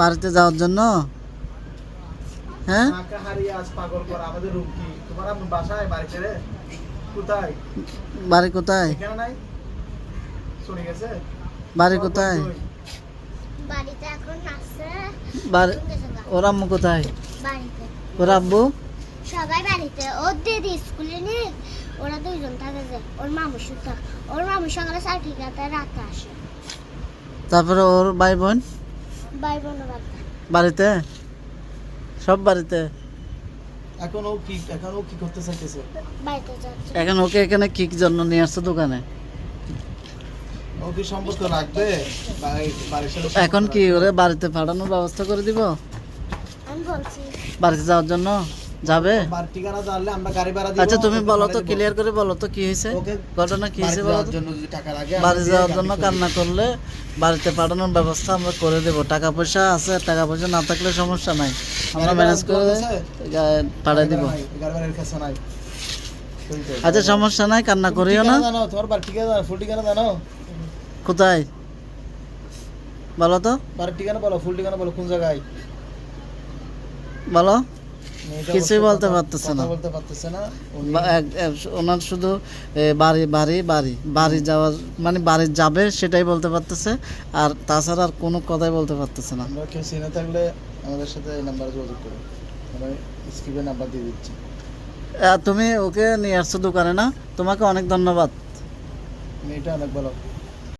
বাড়িতে যাওয়ার জন্য? হ্যাঁ? মাকে হারিয়ে আজ পাগল করা আমাদের রূপ কি? তোমার আম্মু বাসায় বাড়িতে রে কোথায়? বাড়ি কোথায়? এখানে নাই? চলে গেছে? বাড়ি কোথায়? বাড়িতে এখন আছে। বাড়ি ওর আম্মু কোথায়? ওর আব্বু? সবাই বাড়িতে। ওর দিদি স্কুলে নেই ওরা দুইজন থাকে যে। ওর মামু ওর মামু সকালে চাকরি করতে রাতে আসে। তারপরে ওর ভাই বোন? বাড়িতে বাড়িতে? সব বাড়িতে? এখন ও কি এখন ও কি করতে চাইতেছে? বাড়িতে যাচ্ছে। এখন ওকে এখানে কি জন্য নিয়ে আসছে দোকানে? ও কি সম্পর্ক রাখবে? এখন কি ওরে বাড়িতে পাঠানোর ব্যবস্থা করে দিব? আমি বলছি। বাড়িতে যাওয়ার জন্য? যাবে? ঠিকানা জানলে আমরা গাড়ি ভাড়া দিব আচ্ছা তুমি বলো তো ক্লিয়ার করে বলো তো কি হয়েছে? ঘটনা কি হয়েছে বলো জন্য যদি টাকা লাগে বাড়ি যাওয়ার জন্য কান্না করলে বাড়িতে পাঠানোর ব্যবস্থা আমরা করে দেব। টাকা পয়সা আছে টাকা পয়সা না থাকলে সমস্যা নাই। আমরা ম্যানেজ করে পাঠিয়ে দিব। আচ্ছা সমস্যা নাই কান্না করিও না। তোমার বাড়ির ঠিকানা জানো ফুল ঠিকানা জানো? কোথায়? বলো তো। বাড়ির ঠিকানা বলো ফুল ঠিকানা বলো কোন জায়গায়? বলো। কিছুই বলতে পারতেছে না। বলতে পারতেছে না ওনার শুধু বাড়ি বাড়ি বাড়ি বাড়ি যাওয়ার মানে বাড়ি যাবে সেটাই বলতে পারতেছে আর তাছাড়া আর কোনো কথাই বলতে পারতেছে না। আমরা কেউ চিনে থাকলে আমাদের সাথে এই নাম্বারে যোগাযোগ করো। আমরা স্ক্রিপে নাম্বার দিয়ে দিচ্ছি। তুমি ওকে নিয়ে আসছো দোকানে না? তোমাকে অনেক ধন্যবাদ। মেয়েটা অনেক ভালো।